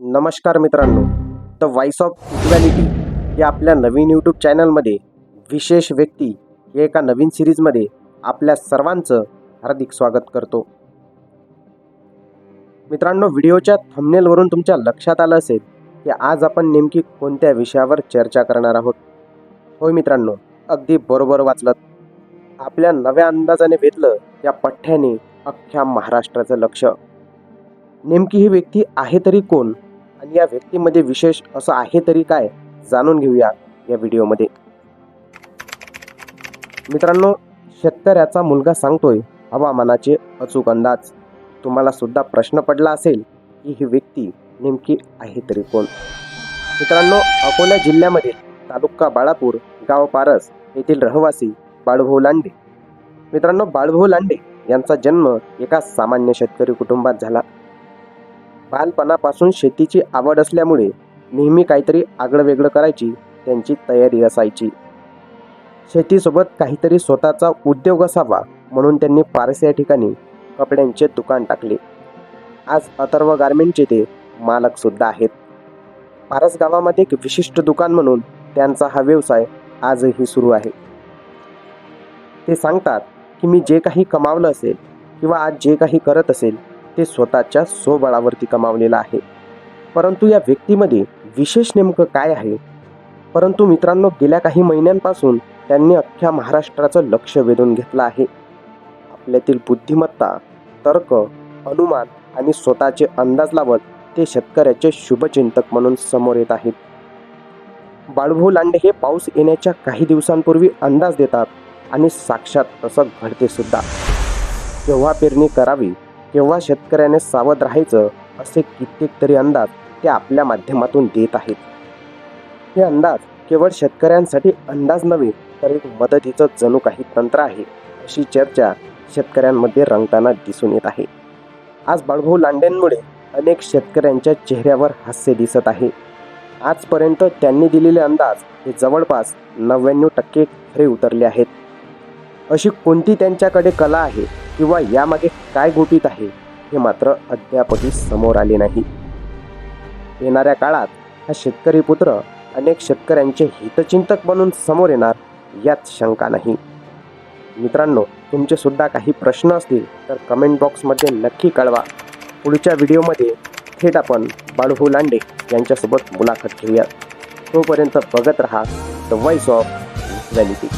नमस्कार मित्रांनो. The voice of equality या आपल्या नवीन यूट्यूब चॅनलमध्ये विशेष व्यक्ती या एका नवीन सिरीजमध्ये आपल्या सर्वांचं हार्दिक स्वागत करतो. मित्रांनो व्हिडिओच्या थंबनेलवरून तुमच्या लक्षात आलं असेल की आज आपण नेमकी कोणत्या विषयावर चर्चा करणार आहोत. होय मित्रांनो अगदी बरोबर वाचलं आपल्या नव्या अंदाजाने वेधलं या पठ्ठ्याने अख्ख्या महाराष्ट्राचं लक्ष. नेमकी ही व्यक्ती आहे तरी कोण? आणि या व्यक्तीमध्ये विशेष असं आहे तरी काय जाणून घेऊया या व्हिडिओमध्ये. मित्रांनो शेतकऱ्याचा मुलगा सांगतोय हवामानाचे अचूक अंदाज. तुम्हाला सुद्धा प्रश्न पडला असेल की ही व्यक्ती नेमकी आहे तरी कोण? मित्रांनो अकोला जिल्ह्यामधील तालुका बाळापूर गाव पारस येथील रहिवासी बाळूभाऊ लांडे. मित्रांनो बाळूभाऊ लांडे यांचा जन्म एका सामान्य शेतकरी कुटुंबात झाला. बालपणापासून शेतीची आवड असल्यामुळे नेहमी काहीतरी आगळं वेगळं करायची त्यांची तयारी असायची. शेतीसोबत काहीतरी स्वतःचा उद्योग असावा म्हणून त्यांनी पारस या ठिकाणी कपड्यांचे दुकान टाकले. आज अथर्व गारमेंटचे ते मालकसुद्धा आहेत. पारस गावामध्ये एक विशिष्ट दुकान म्हणून त्यांचा हा व्यवसाय आजही सुरू आहे. ते सांगतात की मी जे काही कमावलं असेल किंवा आज जे काही करत असेल ते स्वतःच्या स्वबळावरती कमावलेलं आहे. परंतु या व्यक्तीमध्ये विशेष नेमकं काय आहे? परंतु मित्रांनो गेल्या काही महिन्यांपासून त्यांनी अख्ख्या महाराष्ट्राचं लक्ष वेधून घेतलं आहे. आपल्यातील बुद्धिमत्ता तर्क अनुमान आणि स्वतःचे अंदाज लावत ते शेतकऱ्याचे शुभचिंतक म्हणून समोर येत आहेत. बाळूभाऊ लांडे हे पाऊस येण्याच्या काही दिवसांपूर्वी अंदाज देतात आणि साक्षात तसं घडते सुद्धा केव्हा पेरणी करावी केव्हा शेतकऱ्याने सावध राहायचं असे कित्येक तरी अंदाज ते आपल्या माध्यमातून देत आहेत. हे अंदाज केवळ शेतकऱ्यांसाठी अंदाज नव्हे तर एक मदतीचं जणू काही तंत्र आहे अशी चर्चा शेतकऱ्यांमध्ये रंगताना दिसून येत आहे. आज बाळभाऊ लांडेंमुळे अनेक शेतकऱ्यांच्या चेहऱ्यावर हास्य दिसत आहे. आजपर्यंत त्यांनी दिलेले अंदाज हे जवळपास नव्याण्णव टक्के खरे उतरले आहेत. अशी कोणती त्यांच्याकडे कला आहे किंवा यामागे काय गोटीत आहे हे मात्र अद्यापही समोर आले नाही. येणाऱ्या काळात हा शेतकरी पुत्र अनेक शेतकऱ्यांचे हितचिंतक बनून समोर येणार यात शंका नाही. मित्रांनो तुमचे सुद्धा काही प्रश्न असतील तर कमेंट बॉक्समध्ये नक्की कळवा. पुढच्या व्हिडिओमध्ये थेट आपण बाळूभाऊ लांडे यांच्यासोबत मुलाखत घेऊयात. तोपर्यंत बघत रहा द वॉइस ऑफ व्हॅलिटी